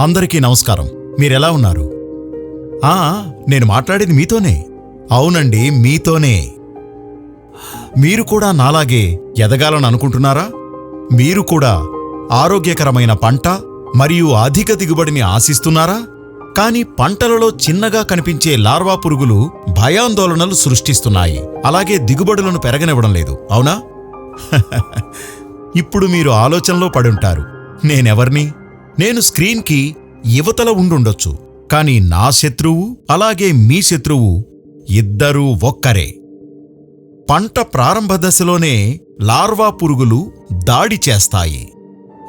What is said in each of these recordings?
అందరికీ నమస్కారం. మీరెలా ఉన్నారు? ఆ నేను మాట్లాడేది మీతోనే. అవునండి మీతోనే. మీరు కూడా నాలాగే ఎదగాలని అనుకుంటున్నారా? మీరు కూడా ఆరోగ్యకరమైన పంట మరియు అధిక దిగుబడిని ఆశిస్తున్నారా? కానీ పంటలలో చిన్నగా కనిపించే లార్వా పురుగులు భయాందోళనలు సృష్టిస్తున్నాయి. అలాగే దిగుబడులను పెరగనివ్వడం లేదు. అవునా? ఇప్పుడు మీరు ఆలోచనలో పడుంటారు. నేనెవర్ని? నేను స్క్రీన్కి యువతల ఉండుండొచ్చు కానీ నా శత్రువు అలాగే మీ శత్రువు ఇద్దరూ ఒక్కరే. పంట ప్రారంభ దశలోనే లార్వా పురుగులు దాడి చేస్తాయి.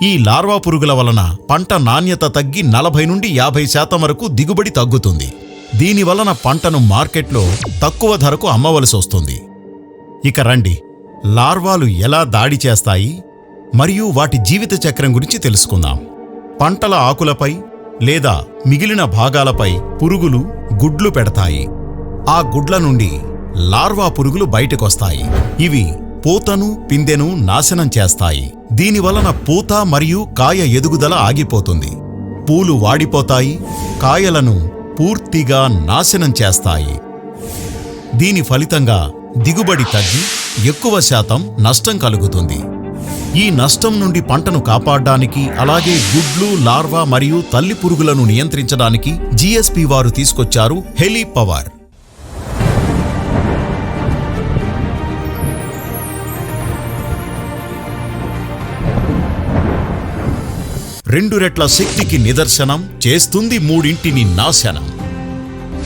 ఈ లార్వా పురుగుల వలన పంట నాణ్యత తగ్గి నలభై నుండి యాభై శాతం వరకు దిగుబడి తగ్గుతుంది. దీనివలన పంటను మార్కెట్లో తక్కువ ధరకు అమ్మవలసి వస్తుంది. ఇక రండి లార్వాలు ఎలా దాడి చేస్తాయి మరియు వాటి జీవిత చక్రం గురించి తెలుసుకుందాం. పంటల ఆకులపై లేదా మిగిలిన భాగాలపై పురుగులు గుడ్లు పెడతాయి. ఆ గుడ్ల నుండి లార్వా పురుగులు బయటకొస్తాయి. ఇవి పూతను పిందెను నాశనం చేస్తాయి. దీనివలన పూత మరియు కాయ ఎదుగుదల ఆగిపోతుంది. పూలు వాడిపోతాయి కాయలను పూర్తిగా నాశనం చేస్తాయి. దీని ఫలితంగా దిగుబడి తగ్గి ఎక్కువ శాతం నష్టం కలుగుతుంది. ఈ నష్టం నుండి పంటను కాపాడడానికి అలాగే గుడ్లు లార్వా మరియు తల్లి పురుగులను నియంత్రించడానికి జీఎస్పీ వారు తీసుకొచ్చారు హెలీ పవర్ రెండు రెట్ల శక్తికి నిదర్శనం చేస్తుంది మూడింటిని నాశనం.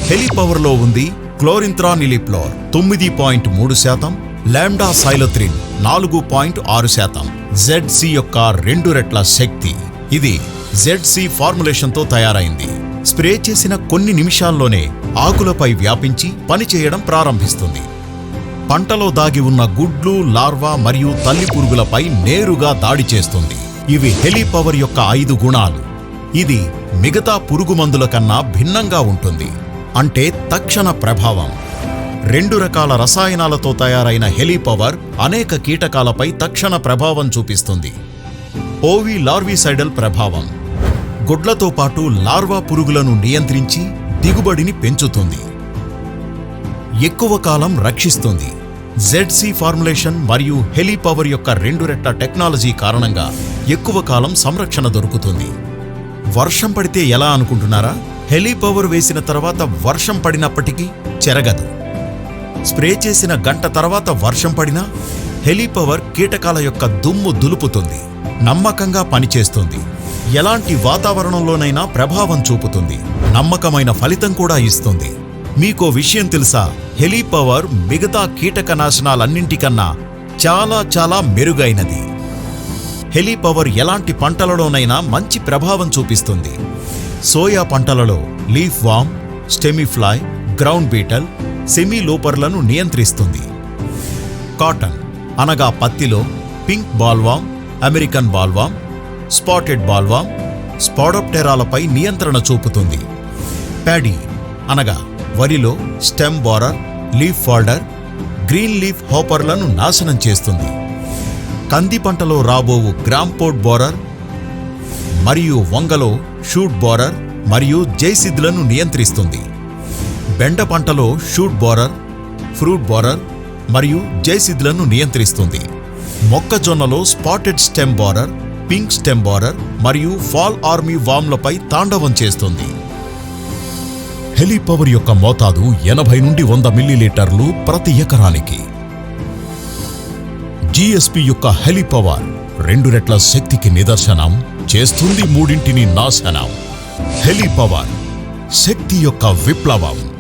హెలిపవర్లో ఉంది క్లోరింత్రానిలిప్లోర్ తొమ్మిది పాయింట్ మూడు శాతం లాండా సైలోత్రిన్ నాలుగు పాయింట్ ఆరు శాతం. జెడ్సి యొక్క రెండు రెట్ల శక్తి. ఇది జెడ్సి ఫార్ములేషన్తో తయారైంది. స్ప్రే చేసిన కొన్ని నిమిషాల్లోనే ఆకులపై వ్యాపించి పనిచేయడం ప్రారంభిస్తుంది. పంటలో దాగి ఉన్న గుడ్లు లార్వా మరియు తల్లి పురుగులపై నేరుగా దాడి చేస్తుంది. ఇవి హెలిపవర్ యొక్క ఐదు గుణాలు. ఇది మిగతా పురుగు మందుల కన్నా భిన్నంగా ఉంటుంది. అంటే తక్షణ ప్రభావం. రెండు రకాల రసాయనాలతో తయారైన హెలీపవర్ అనేక కీటకాలపై తక్షణ ప్రభావం చూపిస్తుంది. ఓవి లార్వీసైడల్ ప్రభావం. గుడ్లతో పాటు లార్వా పురుగులను నియంత్రించి దిగుబడిని పెంచుతుంది. ఎక్కువ కాలం రక్షిస్తుంది. జెడ్సీ ఫార్ములేషన్ మరియు హెలీపవర్ యొక్క రెండు రెట్ల టెక్నాలజీ కారణంగా ఎక్కువ కాలం సంరక్షణ దొరుకుతుంది. వర్షం పడితే ఎలా అనుకుంటున్నారా? హెలీపవర్ వేసిన తర్వాత వర్షం పడినప్పటికీ చెరగదు. స్ప్రే చేసిన గంట తర్వాత వర్షం పడినా హెలీపవర్ కీటకాల యొక్క దుమ్ము దులుపుతుంది నమ్మకంగా పనిచేస్తుంది. ఎలాంటి వాతావరణంలోనైనా ప్రభావం చూపుతుంది నమ్మకమైన ఫలితం కూడా ఇస్తుంది. మీకో విషయం తెలుసా? హెలీపవర్ మిగతా కీటక నాశనాలన్నింటికన్నా చాలా చాలా మెరుగైనది. హెలీపవర్ ఎలాంటి పంటలలోనైనా మంచి ప్రభావం చూపిస్తుంది. సోయా పంటలలో leaf worm stem fly ground beetle semi లోపర్లను నియంత్రిస్తుంది. కాటన్ అనగా పత్తిలో pink bollworm American bollworm spotted bollworm స్పాడోప్టెరాలపై నియంత్రణ చూపుతుంది. ప్యాడీ అనగా వరిలో stem borer leaf folder green leaf హోపర్లను నాశనం చేస్తుంది. కంది పంటలో రాబోవు గ్రాంపోర్ట్ బోరర్ మరియు వంగలో షూట్ బోరర్ మరియు జైసిద్లను నియంత్రిస్తుంది. బెండ పంటలో షూట్ బోరర్ ఫ్రూట్ బోరర్ మరియు జైసిద్లను నియంత్రిస్తుంది. మొక్కజొన్నలో spotted stem borer pink stem borer మరియు ఫాల్ ఆర్మీ వామ్లపై తాండవం చేస్తుంది. హెలిపవర్ యొక్క మోతాదు ఎనభై నుండి వంద మిల్లీలీటర్లు ప్రతి ఎకరానికి. జీఎస్పీ యొక్క హెలిపవర్ రెండు రెట్ల శక్తికి నిదర్శనం చేస్తుంది మూడింటిని నాశనం. హెలిపవర్ శక్తి యొక్క విప్లవం.